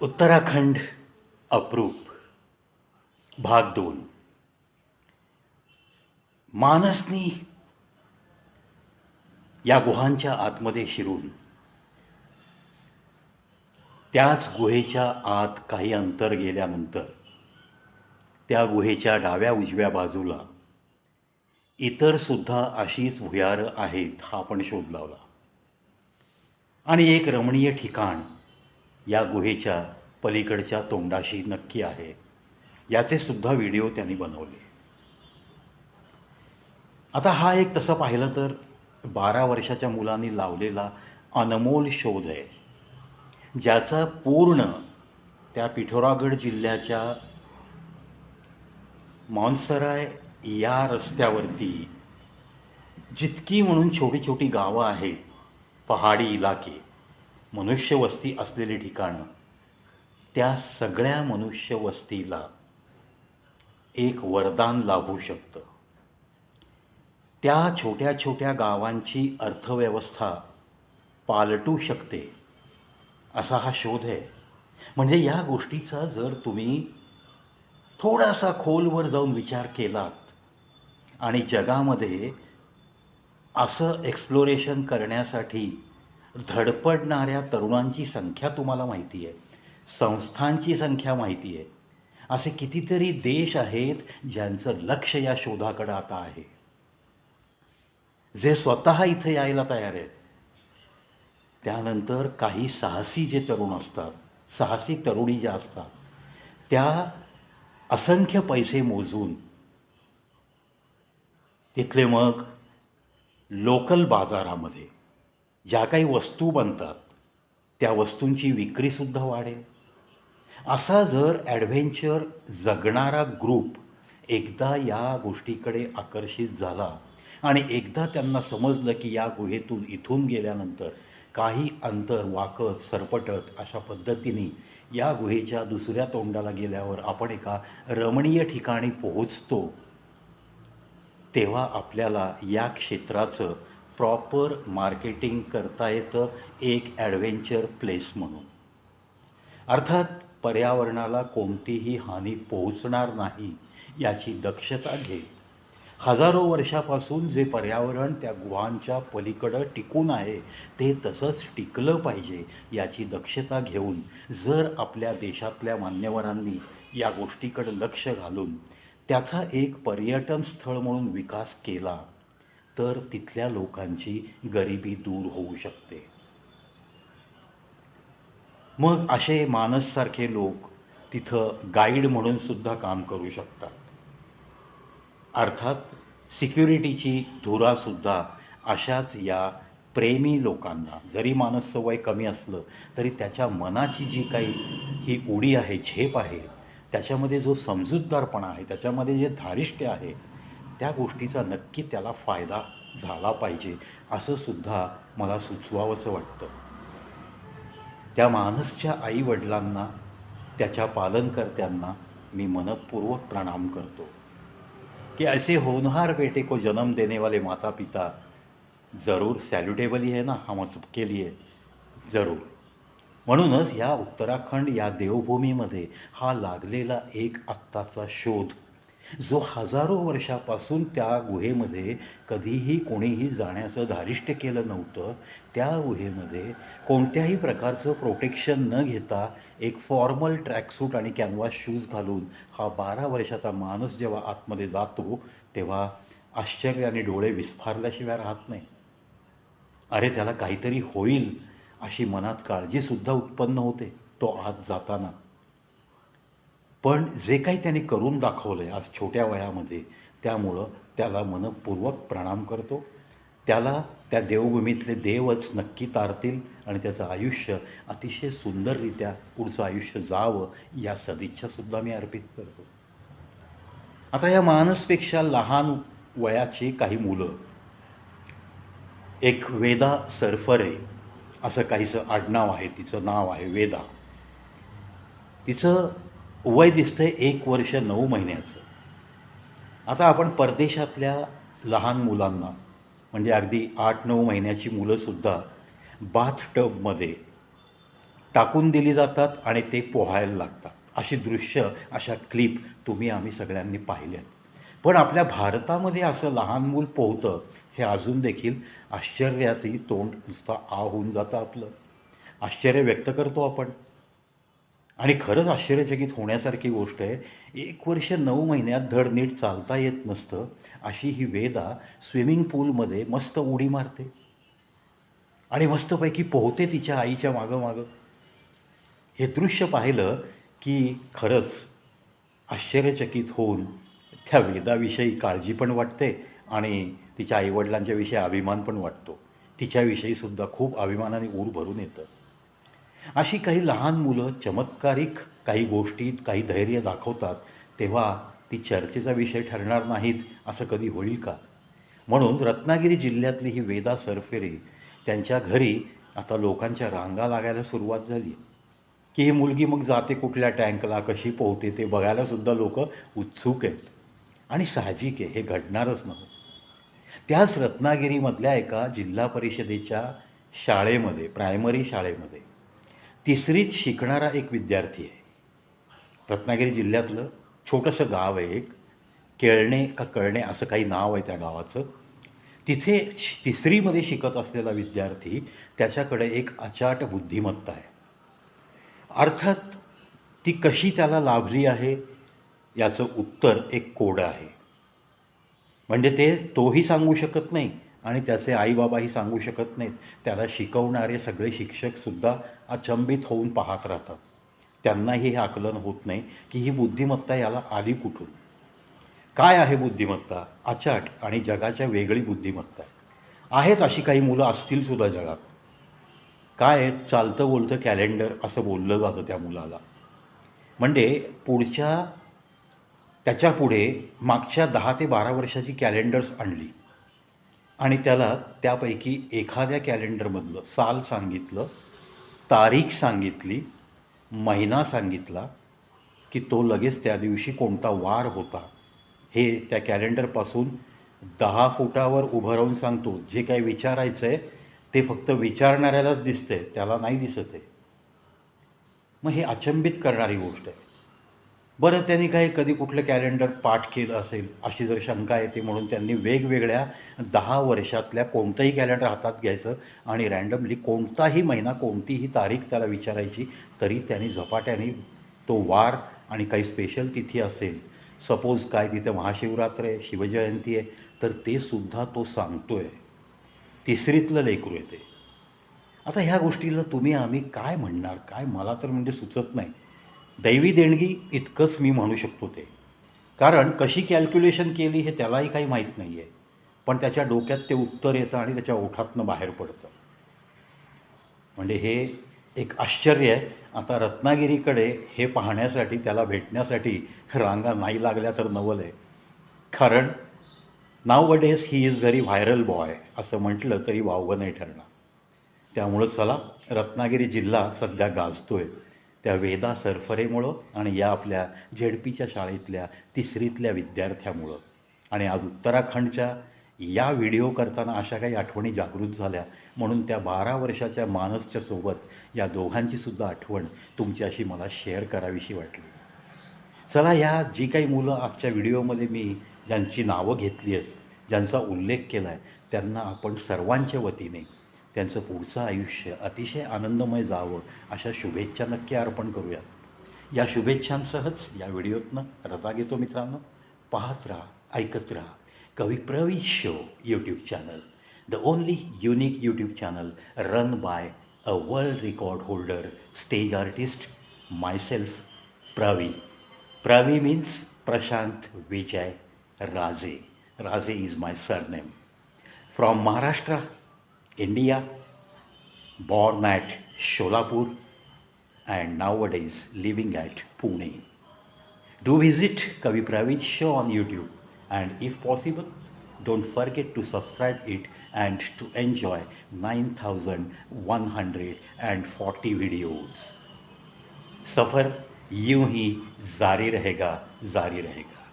उत्तराखंड अप्रूप भाग दोन. मानसनी या गुहांच्या आतमध्ये शिरून त्याच गुहेच्या आत काही अंतर गेल्यानंतर त्या गुहेच्या डाव्या उजव्या बाजूला इतरसुद्धा अशीच भुयारं आहेत हा आपण शोध लावला. आणि एक रमणीय ठिकाण या गुहेच्या पलीकडच्या तोंडाशी नक्की आहे. याचे सुद्धा व्हिडिओ त्यांनी बनवले. आता हा एक तसं पाहिलं तर बारा वर्षाच्या मुलांनी लावलेला अनमोल शोध आहे. ज्याचा पूर्ण त्या पिठोरागड जिल्ह्याच्या मॉन्सराय या रस्त्यावरती जितकी म्हणून छोटी छोटी गावं आहेत पहाडी इलाके मनुष्यवस्ती असलेली ठिकाणं त्या सगळ्या मनुष्यवस्तीला एक वरदान लाभू शकतं. त्या छोट्या छोट्या गावांची अर्थव्यवस्था पालटू शकते असा हा शोध आहे. म्हणजे या गोष्टीचा जर तुम्ही थोडासा खोलवर जाऊन विचार केलात आणि जगामध्ये असं एक्सप्लोरेशन करण्यासाठी धडपडणाऱ्या तरुणांची संख्या तुम्हाला माहिती आहे. संस्थांची संख्या माहिती आहे. असे कितीतरी देश आहेत ज्यांचं लक्ष या शोधाकडं आता आहे. जे स्वतः इथे यायला तयार आहेत. त्यानंतर काही साहसी जे तरुण असतात साहसी तरुणी ज्या असतात त्या असंख्य पैसे मोजून तिथले मग लोकल बाजारामध्ये ज्या काही वस्तू बनतात त्या वस्तूंची विक्रीसुद्धा वाढेल. असा जर ॲडव्हेंचर जगणारा ग्रुप एकदा या गोष्टीकडे आकर्षित झाला आणि एकदा त्यांना समजलं की या गुहेतून इथून गेल्यानंतर काही अंतर वाकत सरपटत अशा पद्धतीने या गुहेच्या दुसऱ्या तोंडाला गेल्यावर आपण एका रमणीय ठिकाणी पोहोचतो तेव्हा आपल्याला या क्षेत्राचं प्रॉपर मार्केटिंग करता येतं एक ॲडव्हेंचर प्लेस म्हणून. अर्थात पर्यावरणाला कोणतीही हानी पोहोचणार नाही याची दक्षता घेत. हजारो वर्षापासून जे पर्यावरण त्या गुहांच्या पलीकडं टिकून आहे ते तसंच टिकलं पाहिजे याची दक्षता घेऊन जर आपल्या देशातल्या मान्यवरांनी या गोष्टीकडं लक्ष घालून त्याचा एक पर्यटन स्थळ म्हणून विकास केला तर तिथल्या लोकांची गरिबी दूर होऊ शकते. मग असे मानससारखे लोक तिथं गाईड म्हणून सुद्धा काम करू शकतात. अर्थात सिक्युरिटीची धुरासुद्धा अशाच या प्रेमी लोकांना जरी मानस सवय कमी असलं तरी त्याच्या मनाची जी काही ही उडी आहे झेप आहे त्याच्यामध्ये जो समजूतदारपणा आहे त्याच्यामध्ये जे धारिष्ट्य आहे त्या गोष्टीचा नक्की त्याला फायदा झाला पाहिजे असं सुद्धा मला सुचवावंसं वाटतं. त्या मानसच्या आईवडिलांना त्याच्या पालनकर्त्यांना मी मनपूर्वक प्रणाम करतो. कि ऐसे होनहार बेटे को जन्म देने वाले माता पिता ज़रूर सॅल्युटेबल ही है ना हम सबके लिए जरूर. म्हणूनच या उत्तराखंड या देवभूमीमध्ये हा लागलेला एक आत्ताचा शोध जो हजारो वर्षापासून त्या गुहेमध्ये कधीही कोणीही जाण्याचं धारिष्ट्य केलं नव्हतं त्या गुहेमध्ये कोणत्याही प्रकारचं प्रोटेक्शन न घेता एक फॉर्मल ट्रॅकसूट आणि कॅनव्हास शूज घालून हा बारा वर्षाचा माणूस जेव्हा आतमध्ये जातो तेव्हा आश्चर्याने डोळे विस्फारल्याशिवाय राहत नाही. अरे त्याला काहीतरी होईल अशी मनात काळजीसुद्धा उत्पन्न होते तो आत जाताना. पण जे काही त्याने करून दाखवलं आहे आज छोट्या वयामध्ये त्यामुळं त्याला मनपूर्वक प्रणाम करतो. त्याला त्या देवभूमीतले देवच नक्की तारतील आणि त्याचं आयुष्य अतिशय सुंदररित्या पुढचं आयुष्य जावं या सदिच्छासुद्धा मी अर्पित करतो. आता या मानसपेक्षा लहान वयाची काही मुलं एक वेदा सरफरे असं काहीचं आडनाव आहे तिचं नाव आहे वेदा. तिचं वय दिसतंय एक वर्ष नऊ महिन्याचं. आता आपण परदेशातल्या लहान मुलांना म्हणजे अगदी आठ नऊ महिन्याची मुलंसुद्धा बाथ टबमध्ये टाकून दिली जातात आणि ते पोहायला लागतात. अशी दृश्य अशा क्लिप तुम्ही आम्ही सगळ्यांनी पाहिल्यात पण आपल्या भारतामध्ये असं लहान मूल पोहतं हे अजून देखील आश्चर्याचंही तोंड नुसतं आ होऊन जातं आपलं. आश्चर्य व्यक्त करतो आपण. आणि खरंच आश्चर्यचकित होण्यासारखी गोष्ट आहे एक वर्ष नऊ महिन्यात धड नीट चालता येत नसतं अशी ही वेदा स्विमिंग पूलमध्ये मस्त उडी मारते. आणि मस्तपैकी पोहते तिच्या आईच्या मागं मागं. हे दृश्य पाहिलं की खरंच आश्चर्यचकित होऊन त्या वेदाविषयी काळजी पण वाटते आणि तिच्या आईवडिलांच्या विषयी अभिमान पण वाटतो. तिच्याविषयीसुद्धा खूप अभिमानाने ऊर भरून येतं. अशी काही लहान मुलं चमत्कारिक काही गोष्टीत काही धैर्य दाखवतात तेव्हा ती चर्चेचा विषय ठरणार नाहीत असं कधी होईल का? म्हणून रत्नागिरी जिल्ह्यातली ही वेदा सरफेरी त्यांच्या घरी आता लोकांच्या रांगा लागायला सुरुवात झाली. की ही मुलगी मग जाते कुठल्या टँकला कशी पोहते ते बघायलासुद्धा लोक उत्सुक आहेत. आणि साहजिक आहे हे घडणारच नव्हतं त्याच रत्नागिरीमधल्या एका जिल्हा परिषदेच्या शाळेमध्ये प्रायमरी शाळेमध्ये तिसरीत शिकणारा एक विद्यार्थी आहे. रत्नागिरी जिल्ह्यातलं छोटंसं गाव आहे एक. केळणे का कळणे असं काही नाव आहे त्या गावाचं. तिथे श- तिसरीमध्ये शिकत असलेला विद्यार्थी त्याच्याकडे एक अचाट बुद्धिमत्ता आहे. अर्थात ती कशी त्याला लाभली आहे याचं उत्तर एक कोडं आहे. म्हणजे ते तोही सांगू शकत नाही आणि त्याचे आईबाबाही सांगू शकत नाहीत. त्याला शिकवणारे सगळे शिक्षकसुद्धा अचंबित होऊन पाहत राहतात. त्यांनाही हे आकलन होत नाही की ही बुद्धिमत्ता याला आली कुठून? काय आहे बुद्धिमत्ता? अचाट आणि जगाच्या वेगळी बुद्धिमत्ता आहे. आहेत अशी काही मुलं असतील सुद्धा जगात. काय आहे? चालतं बोलतं कॅलेंडर असं बोललं जातं त्या मुलाला. म्हणजे पुढच्या त्याच्यापुढे मागच्या दहा ते बारा वर्षाची कॅलेंडर्स आणली. आणि त्याला त्यापैकी एखाद्या कॅलेंडरमधलं साल सांगितलं तारीख सांगितली महिना सांगितला की तो लगेच त्या दिवशी कोणता वार होता. हे त्या कॅलेंडरपासून दहा फुटावर उभं राहून सांगतो. जे काही विचारायचं आहे ते फक्त विचारणाऱ्यालाच दिसतंय. त्याला नाही दिसत आहे मग हे अचंबित करणारी गोष्ट आहे. बरं त्यांनी काही कधी कुठलं कॅलेंडर पाठ केलं असेल अशी जर शंका येते म्हणून त्यांनी वेगवेगळ्या दहा वर्षातल्या कोणतंही कॅलेंडर हातात घ्यायचं आणि रँडमली कोणताही महिना कोणतीही तारीख त्याला विचारायची तरी त्यांनी झपाट्याने तो वार आणि काही स्पेशल तिथी असेल. सपोज काय तिथे महाशिवरात्र आहे शिवजयंती आहे तर ते सुद्धा तो सांगतो आहे तिसरीतलं लेकरू आहे ते. आता ह्या गोष्टीला तुम्ही आम्ही काय म्हणणार? काय? मला तर म्हणजे सुचत नाही. दैवी देणगी इतकंच मी म्हणू शकतो ते. कारण कशी कॅल्क्युलेशन केली हे त्यालाही काही माहीत नाही आहे पण त्याच्या डोक्यात ते उत्तर येतं आणि त्याच्या ओठातनं बाहेर पडतं. म्हणजे हे एक आश्चर्य आहे. आता रत्नागिरीकडे हे पाहण्यासाठी त्याला भेटण्यासाठी रांगा नाही लागल्या तर नवल आहे. कारण नाव days he is very viral boy असं म्हटलं तरी वावगं नाही ठरणार. त्यामुळं चला रत्नागिरी जिल्हा सध्या गाजतो आहे त्या वेदा सरफरेमुळं आणि या आपल्या झेडपीच्या शाळेतल्या तिसरीतल्या विद्यार्थ्यामुळं. आणि आज उत्तराखंडच्या या व्हिडिओ करताना अशा काही आठवणी जागृत झाल्या. म्हणून त्या बारा वर्षाच्या मानसच्या सोबत या दोघांची सुद्धा आठवण तुमच्याशी मला शेअर करावीशी वाटली. चला या जी काही मुलं आजच्या व्हिडिओमध्ये मी ज्यांची नावं घेतली आहेत ज्यांचा उल्लेख केला आहे त्यांना आपण सर्वांच्या वतीने त्यांचं पुढचं आयुष्य अतिशय आनंदमय जावं अशा शुभेच्छा नक्की अर्पण करूयात. या शुभेच्छांसहच या व्हिडिओतनं रजा घेतो मित्रांनो. पाहत राहा ऐकत राहा. कवी Pravin show YouTube channel the only unique YouTube channel run by a world record holder stage artist myself Pravi Pravi means Prashant Vijay Raje Raje is my surname from Maharashtra India born at Sholapur and nowadays living at Pune. Do visit Kavi Pravid show on YouTube and if possible, don't forget to subscribe it and to enjoy 9140 videos. सफ़र यूं ही जारी रहेगा जारी रहेगा